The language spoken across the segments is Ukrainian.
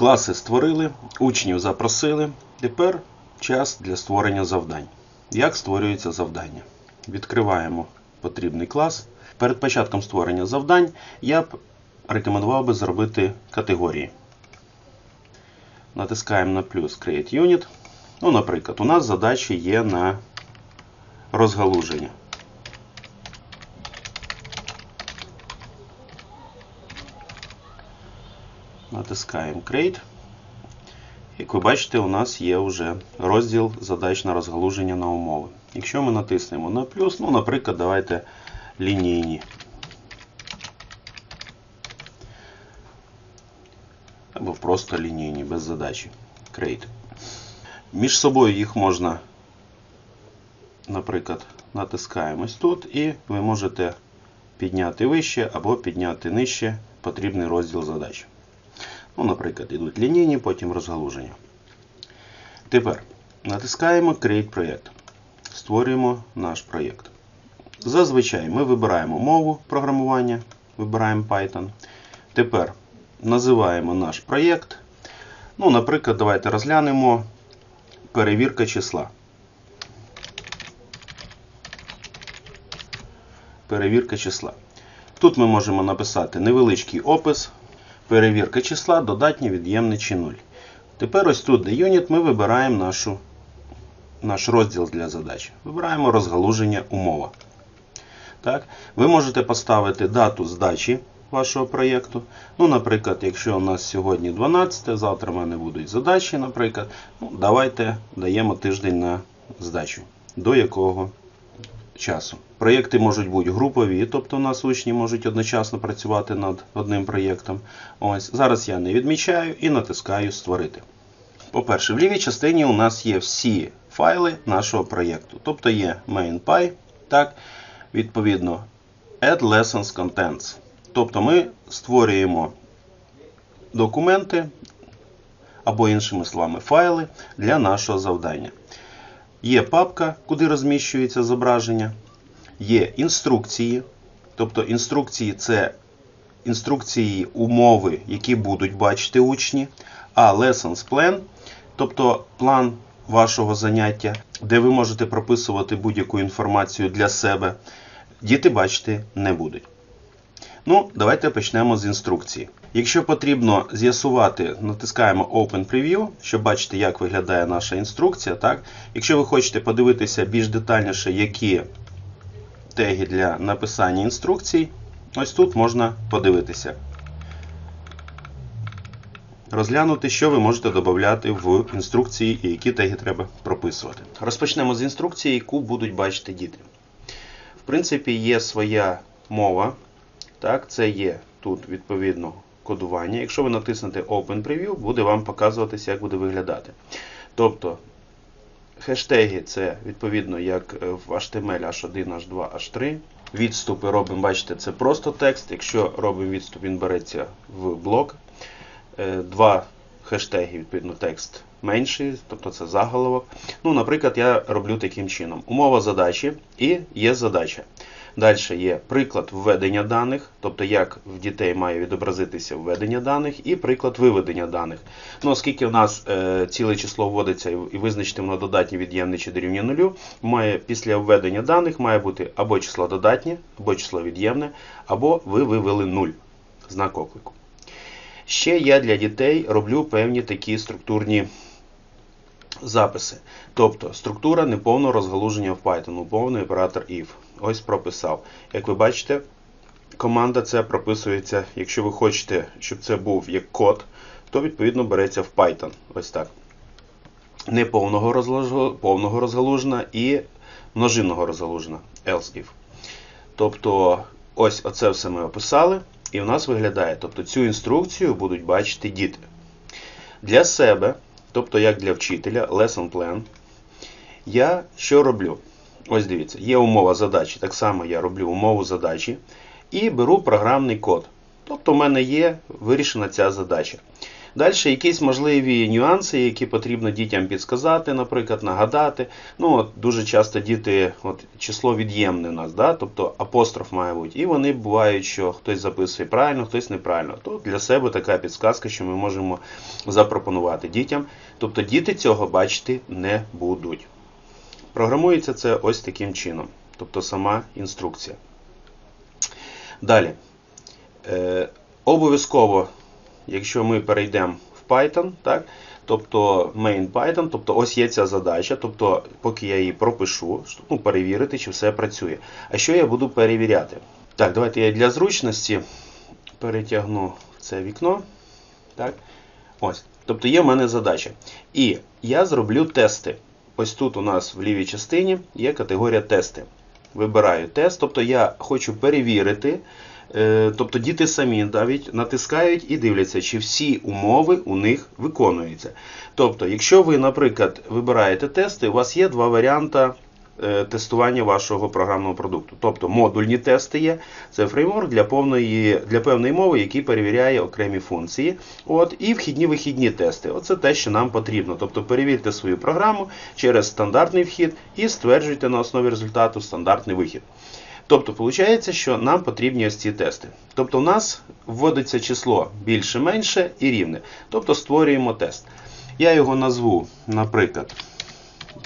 Класи створили, учнів запросили. Тепер час для створення завдань. Як створюється завдання? Відкриваємо потрібний клас. Перед початком створення завдань я б рекомендував би зробити категорії. Натискаємо на плюс Create Unit. Ну, наприклад, у нас задачі є на розгалуження. Натискаємо Create. Як ви бачите, у нас є вже розділ задач на розгалуження на умови. Якщо ми натиснемо на плюс, ну, наприклад, давайте лінійні. Або просто лінійні, без задачі. Create. Між собою їх можна, наприклад, натискаємо ось тут, і ви можете підняти вище або підняти нижче потрібний розділ задач. Ну, наприклад, йдуть лінійні, потім розгалуження. Тепер натискаємо Create проєкт. Створюємо наш проєкт. Зазвичай ми вибираємо мову програмування, вибираємо Python. Тепер називаємо наш проєкт. Ну, наприклад, давайте розглянемо перевірка числа. Перевірка числа. Тут ми можемо написати невеличкий опис. Перевірка числа, додатнє, від'ємне чи 0. Тепер ось тут, де юніт, ми вибираємо нашу, наш розділ для задач. Вибираємо розгалуження умова. Так? Ви можете поставити дату здачі вашого проєкту. Ну, Наприклад, якщо у нас сьогодні 12, завтра в мене будуть задачі, наприклад. Ну, Давайте даємо тиждень на здачу. До якого часу. Проєкти можуть бути групові, тобто у нас учні можуть одночасно працювати над одним проєктом. Ось Зараз я не відмічаю і натискаю Створити. По-перше, в лівій частині у нас є всі файли нашого проєкту. Тобто є main.py, так, відповідно, add lessons contents. Тобто ми створюємо документи або, іншими словами, файли для нашого завдання. Є папка, куди розміщується зображення, є інструкції. Тобто інструкції це інструкції умови, які будуть бачити учні, а lessons plan, тобто план вашого заняття, де ви можете прописувати будь-яку інформацію для себе, діти бачити не будуть. Ну, давайте почнемо з інструкції. Якщо потрібно з'ясувати, натискаємо Open Preview, щоб бачити, як виглядає наша інструкція. Так? Якщо ви хочете подивитися більш детальніше, які теги для написання інструкцій, ось тут можна подивитися. Розглянути, що ви можете додати в інструкції і які теги треба прописувати. Розпочнемо з інструкції, яку будуть бачити діти. В принципі, є своя мова. Так, Це є тут відповідно кодування. Якщо ви натиснете Open Preview, буде вам показуватися, як буде виглядати. Тобто хештеги це відповідно як в HTML H1, H2, H3. Відступи робимо, бачите, це просто текст. Якщо робимо відступ, він береться в блок. Два хештеги, відповідно, текст менший, тобто це заголовок. Ну, Наприклад, я роблю таким чином: умова задачі і є задача. Далі є приклад введення даних, тобто як в дітей має відобразитися введення даних, і приклад виведення даних. Ну, Оскільки в нас е, ціле число вводиться і визначити воно додатнє від'ємне чи дорівнює нулю, має після введення даних має бути або число додатнє, або число від'ємне, або ви вивели 0, знак оклику. Ще я для дітей роблю певні такі структурні записи. Тобто структура неповного розгалуження в Python, повний оператор if. Ось прописав. Як ви бачите, команда це прописується, якщо ви хочете, щоб це був як код, то відповідно береться в Python. Ось так. Неповного розгалужена, повного розгалужена і множинного розгалужена. Else if. Тобто, ось оце все ми описали. І в нас виглядає, тобто цю інструкцію будуть бачити діти. Для себе, тобто як для вчителя, lesson plan, я що роблю? Ось дивіться, є умова задачі. Так само я роблю умову задачі і беру програмний код. Тобто в мене є вирішена ця задача. Далі якісь можливі нюанси, які потрібно дітям підсказати, наприклад, нагадати. Ну, от Дуже часто діти, от число від'ємне у нас, да? тобто апостроф має бути. І вони бувають, що хтось записує правильно, хтось неправильно. То для себе така підсказка, що ми можемо запропонувати дітям. Тобто діти цього бачити не будуть. Програмується це ось таким чином, тобто сама інструкція. Далі. Е, Обов'язково, якщо ми перейдемо в Python, так, тобто main Python, тобто ось є ця задача, тобто поки я її пропишу, ну, перевірити, чи все працює. А що я буду перевіряти? Так, давайте я для зручності перетягну це вікно. Так, ось. Тобто є в мене задача. І я зроблю тести. Ось тут у нас в лівій частині є категорія тести. Вибираю тест, тобто я хочу перевірити. Е, тобто діти самі навіть натискають і дивляться, чи всі умови у них виконуються. Тобто, якщо ви, наприклад, вибираєте тести, у вас є два варіанти тестування вашого програмного продукту. Тобто модульні тести є, це фреймворк для повної, для певної мови, який перевіряє окремі функції. От, І вхідні-вихідні тести. Оце те, що нам потрібно. Тобто перевірте свою програму через стандартний вхід і стверджуйте на основі результату стандартний вихід. Тобто, виходить, що нам потрібні ось ці тести. Тобто, у нас вводиться число більше-менше і рівне. Тобто створюємо тест. Я його назву, наприклад,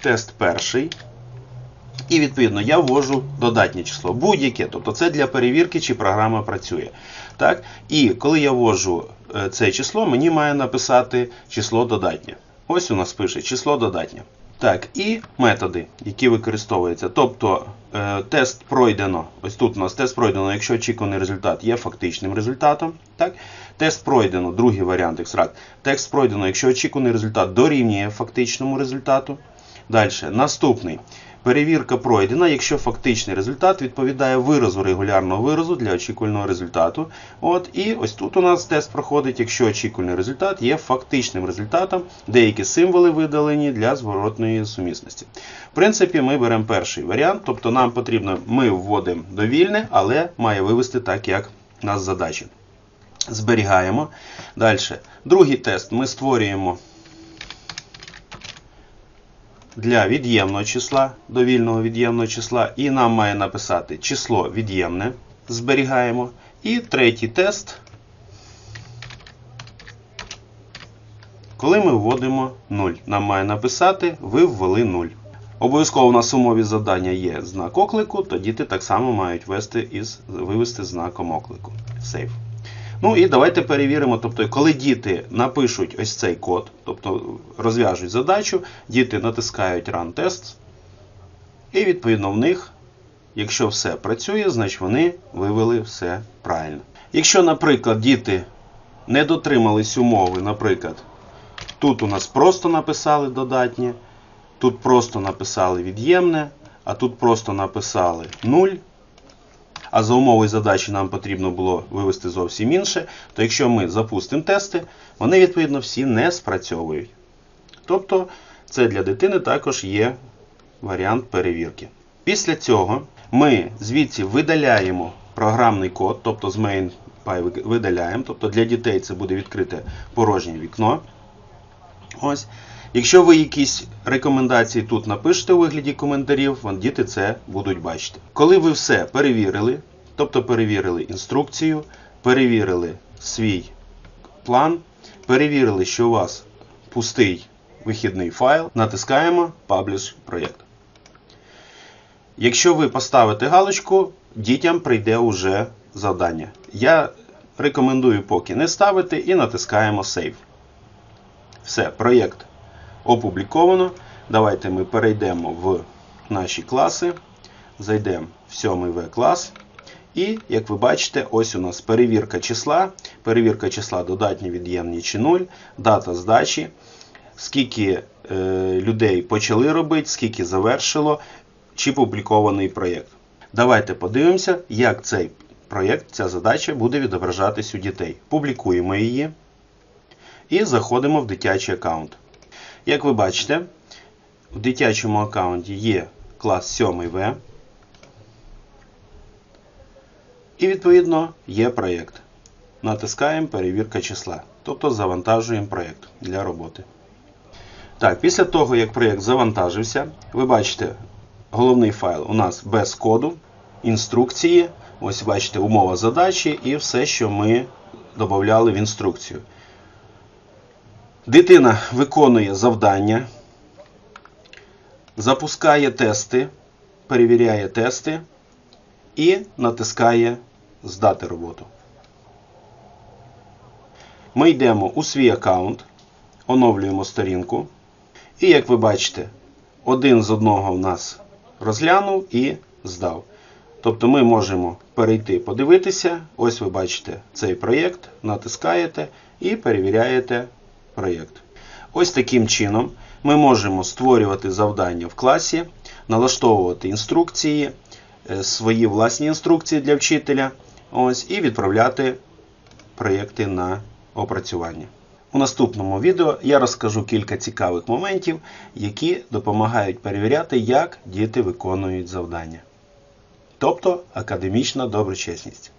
тест перший. І, відповідно, я ввожу додатнє число. Будь-яке. Тобто це для перевірки, чи програма працює. Так? І коли я ввожу е, це число, мені має написати число додатнє. Ось у нас пише число додатнє. Так, і методи, які використовуються. Тобто е, тест пройдено. Ось тут у нас тест пройдено, якщо очікуваний результат є фактичним результатом. Так? Тест пройдено, другий варіант екстракт. Тест пройдено, якщо очікуваний результат дорівнює фактичному результату. Далі, наступний. Перевірка пройдена, якщо фактичний результат відповідає виразу регулярного виразу для очікуваного результату. От, І ось тут у нас тест проходить, якщо очікуваний результат є фактичним результатом, деякі символи видалені для зворотної сумісності. В принципі, ми беремо перший варіант, тобто нам потрібно, ми вводимо довільне, але має вивести так, як нас задача. Зберігаємо. Далі. Другий тест ми створюємо для від'ємного числа, довільного від'ємного числа, і нам має написати число від'ємне, зберігаємо. І третій тест, коли ми вводимо 0. Нам має написати, ви ввели 0. Обов'язково у нас в умові завдання є знак оклику, то діти так само мають ввести із, вивести знаком оклику. Save. Ну і давайте перевіримо, тобто, коли діти напишуть ось цей код, тобто розв'яжуть задачу, діти натискають Run Test, і відповідно в них, якщо все працює, значить вони вивели все правильно. Якщо, наприклад, діти не дотримались умови, наприклад, тут у нас просто написали додатнє, тут просто написали від'ємне, а тут просто написали 0 а за умовою задачі нам потрібно було вивести зовсім інше, то якщо ми запустимо тести, вони відповідно всі не спрацьовують. Тобто це для дитини також є варіант перевірки. Після цього ми звідси видаляємо програмний код, тобто з main.py видаляємо, тобто для дітей це буде відкрите порожнє вікно. Ось. Якщо ви якісь рекомендації тут напишете у вигляді коментарів, діти це будуть бачити. Коли ви все перевірили, тобто перевірили інструкцію, перевірили свій план, перевірили, що у вас пустий вихідний файл, натискаємо Publish проєкт. Якщо ви поставите галочку, дітям прийде уже завдання. Я рекомендую поки не ставити і натискаємо Save. Все, проєкт опубліковано. Давайте ми перейдемо в наші класи, зайдемо в 7 В клас. І, як ви бачите, ось у нас перевірка числа, перевірка числа додатні від'ємні чи 0, дата здачі, скільки е, людей почали робити, скільки завершило, чи публікований проєкт. Давайте подивимося, як цей проєкт, ця задача буде відображатись у дітей. Публікуємо її і заходимо в дитячий аккаунт. Як ви бачите, в дитячому аккаунті є клас 7В. І, відповідно, є проєкт. натискаємо перевірка числа, тобто завантажуємо проєкт для роботи. Так, після того, як проєкт завантажився, ви бачите, головний файл у нас без коду, інструкції. Ось бачите, умова задачі і все, що ми додавали в інструкцію. Дитина виконує завдання, запускає тести, перевіряє тести і натискає Здати роботу. Ми йдемо у свій аккаунт, оновлюємо сторінку. І як ви бачите, один з одного в нас розглянув і здав. Тобто ми можемо перейти подивитися. Ось ви бачите цей проєкт, натискаєте і перевіряєте проєкт. Ось таким чином ми можемо створювати завдання в класі, налаштовувати інструкції, е, свої власні інструкції для вчителя. Ось, і відправляти проєкти на опрацювання. У наступному відео я розкажу кілька цікавих моментів, які допомагають перевіряти, як діти виконують завдання. Тобто академічна доброчесність.